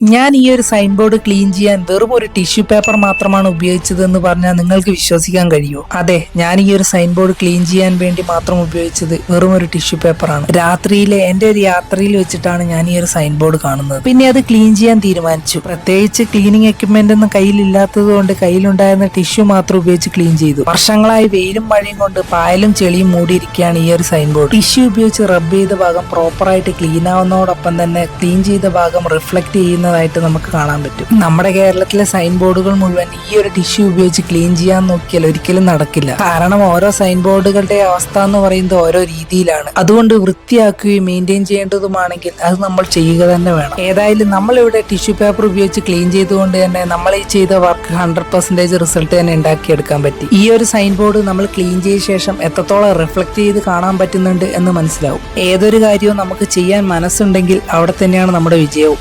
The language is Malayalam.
ഞാൻ ഈ ഒരു സൈൻ ബോർഡ് ക്ലീൻ ചെയ്യാൻ വെറും ഒരു ടിഷ്യൂ പേപ്പർ മാത്രമാണ് ഉപയോഗിച്ചതെന്ന് പറഞ്ഞാൽ നിങ്ങൾക്ക് വിശ്വസിക്കാൻ കഴിയുമോ? അതെ ഞാൻ ഈ ഒരു സൈൻ ബോർഡ് ക്ലീൻ ചെയ്യാൻ വേണ്ടി മാത്രം ഉപയോഗിച്ചത് വെറും ഒരു ടിഷ്യൂ പേപ്പറാണ് രാത്രിയിലെ എന്റെ ഒരു യാത്രയിൽ വെച്ചിട്ടാണ് ഞാൻ ഈ ഒരു സൈൻ ബോർഡ് കാണുന്നത്. പിന്നെ അത് ക്ലീൻ ചെയ്യാൻ തീരുമാനിച്ചു. പ്രത്യേകിച്ച് ക്ലീനിങ് എക്യുപ്മെന്റ് ഒന്നും കയ്യിലില്ലാത്തത് കൊണ്ട് കയ്യിലുണ്ടായിരുന്ന ടിഷ്യൂ മാത്രം ഉപയോഗിച്ച് ക്ലീൻ ചെയ്തു. വർഷങ്ങളായി വെയിലും മഴയും കൊണ്ട് പായലും ചെളിയും മൂടിയിരിക്കുകയാണ് ഈ ഒരു സൈൻ ബോർഡ് ടിഷ്യൂ ഉപയോഗിച്ച് റബ്ബ് ചെയ്ത ഭാഗം പ്രോപ്പറായിട്ട് ക്ലീൻ ആവുന്നതോടൊപ്പം തന്നെ ക്ലീൻ ചെയ്ത ഭാഗം റിഫ്ലക്ട് ചെയ്യുന്നതായിട്ട് നമുക്ക് കാണാൻ പറ്റും. നമ്മുടെ കേരളത്തിലെ സൈൻ ബോർഡുകൾ മുഴുവൻ ഈ ഒരു ടിഷ്യൂ ഉപയോഗിച്ച് ക്ലീൻ ചെയ്യാൻ നോക്കിയാൽ ഒരിക്കലും നടക്കില്ല. കാരണം ഓരോ സൈൻ ബോർഡുകളുടെ അവസ്ഥ എന്ന് പറയുന്നത് ഓരോ രീതിയിലാണ്. അതുകൊണ്ട് വൃത്തിയാക്കുകയും മെയിന്റെയിൻ ചെയ്യേണ്ടതുമാണെങ്കിൽ അത് നമ്മൾ ചെയ്യുക തന്നെ വേണം. ഏതായാലും നമ്മൾ ഇവിടെ ടിഷ്യൂ പേപ്പർ ഉപയോഗിച്ച് ക്ലീൻ ചെയ്തുകൊണ്ട് തന്നെ നമ്മൾ ഈ ചെയ്ത വർക്ക് ഹൺഡ്രഡ് പെർസെന്റേജ് റിസൾട്ട് തന്നെ ഉണ്ടാക്കിയെടുക്കാൻ പറ്റി. ഈ ഒരു സൈൻ ബോർഡ് നമ്മൾ ക്ലീൻ ചെയ്ത ശേഷം എത്രത്തോളം റിഫ്ലക്ട് ചെയ്ത് കാണാൻ പറ്റുന്നുണ്ട് എന്ന് മനസ്സിലാവും. ഏതൊരു കാര്യവും നമുക്ക് ചെയ്യാൻ മനസ്സുണ്ടെങ്കിൽ അവിടെ തന്നെയാണ് നമ്മുടെ വിജയവും.